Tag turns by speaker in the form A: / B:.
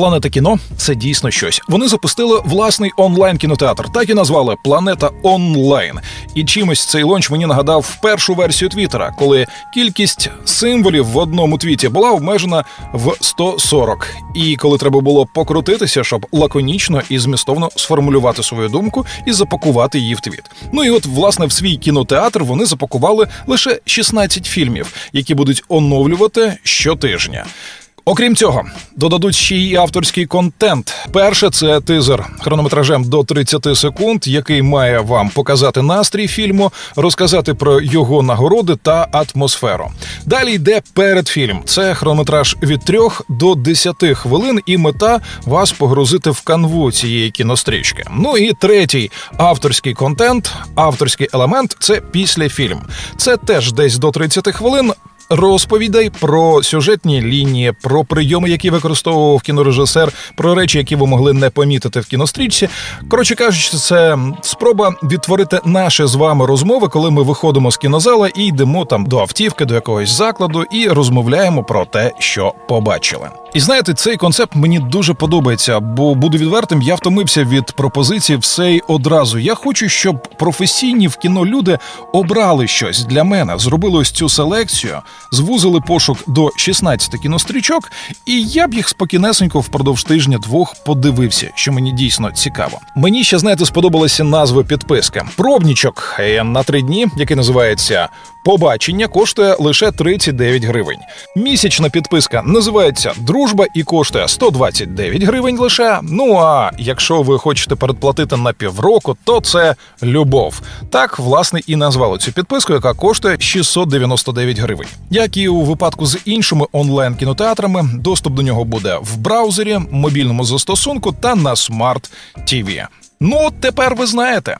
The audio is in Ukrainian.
A: Планета кіно це дійсно щось. Вони запустили власний онлайн кінотеатр, так і назвали Планета Онлайн. І чимось цей лонч мені нагадав першу версію Твіттера, коли кількість символів в одному твіті була обмежена в 140. І коли треба було покрутитися, щоб лаконічно і змістовно сформулювати свою думку і запакувати її в твіт. Ну і от, власне, в свій кінотеатр вони запакували лише 16 фільмів, які будуть оновлювати щотижня. Окрім цього, додадуть ще й авторський контент. Перше це тизер хронометражем до 30 секунд, який має вам показати настрій фільму, розказати про його нагороди та атмосферу. Далі йде передфільм. Це хронометраж від 3 до 10 хвилин, і мета вас погрузити в канву цієї кінострічки. Ну і третій авторський контент, авторський елемент це післяфільм. Це теж десь до 30 хвилин. Розповідей про сюжетні лінії, про прийоми, які використовував кінорежисер, про речі, які ви могли не помітити в кінострічці. Коротше кажучи, це спроба відтворити наші з вами розмови, коли ми виходимо з кінозала і йдемо там до автівки, до якогось закладу і розмовляємо про те, що побачили. І знаєте, цей концепт мені дуже подобається, бо буду відвертим, я втомився від пропозицій все й одразу. Я хочу, щоб професійні в кіно люди обрали щось для мене, зробили ось цю селекцію, звузили пошук до 16 кінострічок, і я б їх спокійнесенько впродовж тижня двох подивився, що мені дійсно цікаво. Мені ще знаєте, сподобалися назви підписки. Пробнічок е, на три дні, який називається Побачення, коштує лише 39 гривень. Місячна підписка називається Дружба і коштує 129 гривень лише. Ну а якщо ви хочете передплатити на півроку, то це любов. Так, власне, і назвали цю підписку, яка коштує 699 гривень. Як і у випадку з іншими онлайн кінотеатрами, доступ до нього буде в браузері, мобільному застосунку та на смарт TV. Ну, от тепер ви знаєте.